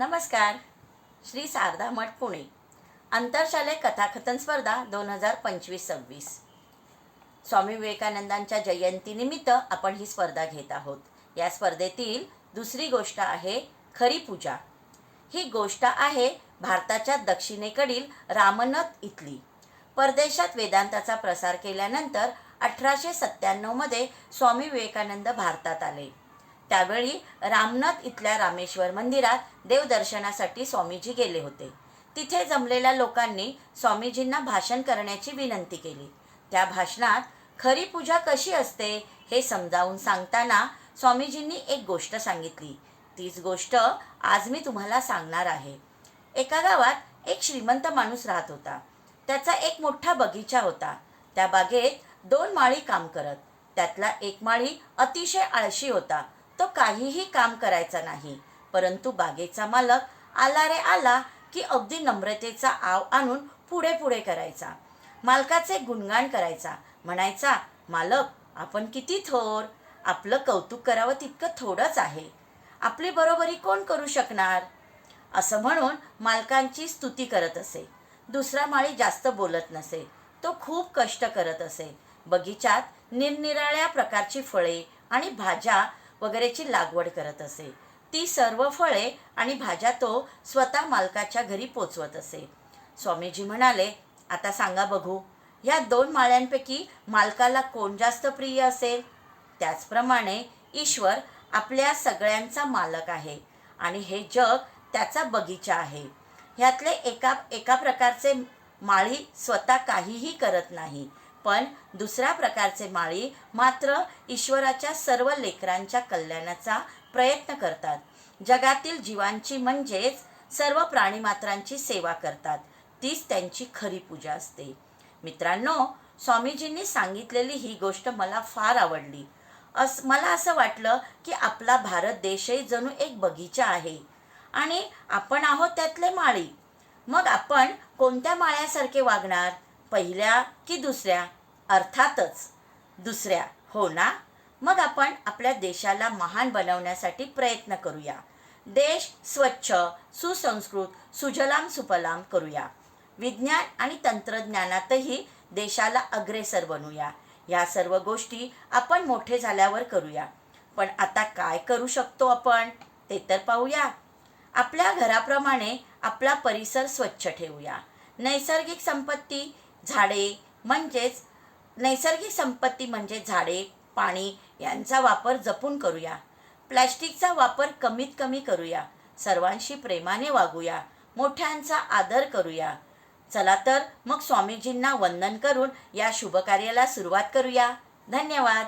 नमस्कार. श्री शारदा मठ पुणे. आंतरशालेय कथाकथन स्पर्धा दोन हजार पंचवीस सव्वीस. स्वामी विवेकानंदांच्या जयंतीनिमित्त आपण ही स्पर्धा घेत आहोत. या स्पर्धेतील दुसरी गोष्ट आहे खरी पूजा. ही गोष्ट आहे भारताच्या दक्षिणेकडील रामनथ इथली. परदेशात वेदांताचा प्रसार केल्यानंतर अठराशे सत्त्याण्णवमध्ये स्वामी विवेकानंद भारतात आले. त्यावेळी रामनाथ इथल्या रामेश्वर मंदिरात देवदर्शनासाठी स्वामीजी गेले होते. तिथे जमलेल्या लोकांनी स्वामीजींना भाषण करण्याची विनंती केली. त्या भाषणात खरी पूजा कशी असते हे समजावून सांगताना स्वामीजींनी एक गोष्ट सांगितली. तीच गोष्ट आज मी तुम्हाला सांगणार आहे. एका गावात एक श्रीमंत माणूस राहत होता. त्याचा एक मोठा बगीचा होता. त्या बागेत दोन माळी काम करत. त्यातला एक माळी अतिशय आळशी होता. तो काहीही काम करायचा नाही. परंतु बागेचा मालक आला रे आला की अगदी नम्रतेचा आव आणून पुढे पुढे करायचा. मालकाचे गुणगान करायचा. म्हणायचा मालक आपण किती थोर? आपलं कौतुक करावं तितकं थोडंच आहे. आपली बरोबरी कोण करू शकणार? असं म्हणून मालकांची स्तुती करत असे. दुसरा माळी जास्त बोलत नसे. तो खूप कष्ट करत असे. बगीचात निरनिराळ्या प्रकारची फळे आणि भाज्या वगैरेची लागवड करत असे. ती सर्व फळे आणि भाज्या तो स्वतः मालकाच्या घरी पोचवत असे. स्वामीजी म्हणाले आता सांगा बघू या दोन माळ्यांपैकी मालकाला कोण जास्त प्रिय असेल? त्याचप्रमाणे ईश्वर आपल्या सगळ्यांचा मालक आहे आणि हे जग त्याचा बगीचा आहे. ह्यातले एका एका प्रकारचे माळी स्वतः काहीही करत नाही. पण दुसऱ्या प्रकारचे माळी मात्र ईश्वराच्या सर्व लेकरांच्या कल्याणाचा प्रयत्न करतात. जगातील जीवांची म्हणजेच सर्व प्राणीमात्रांची सेवा करतात. तीच त्यांची खरी पूजा असते. मित्रांनो स्वामीजींनी सांगितलेली ही गोष्ट मला फार आवडली. अस मला असं वाटलं की आपला भारत देशही जणू एक बगीचा आहे आणि आपण आहोत त्यातले माळी. मग आपण कोणत्या माळ्यासारखे वागणार? पहिल्या की दुसऱ्या? अर्थातच दुसऱ्या. हो ना? मग आपण आपल्या देशाला महान बनवण्यासाठी प्रयत्न करूया. देश स्वच्छ सुसंस्कृत सुजलाम सुफलाम करूया. विज्ञान आणि तंत्रज्ञानातही देशाला अग्रेसर बनूया. या सर्व गोष्टी आपण मोठे झाल्यावर करूया. पण आता काय करू शकतो आपण? ते तर पाहूया. आपल्या घराप्रमाणे आपला परिसर स्वच्छ ठेवूया. नैसर्गिक संपत्ती झाडे म्हणजेच नैसर्गिक संपत्ती म्हणजे झाडे पाणी यांचा वापर जपून करूया. प्लॅस्टिकचा वापर कमीत कमी करूया. सर्वांशी प्रेमाने वागूया. मोठ्यांचा आदर करूया. चला तर मग स्वामीजींना वंदन करून या शुभकार्याला सुरुवात करूया. धन्यवाद.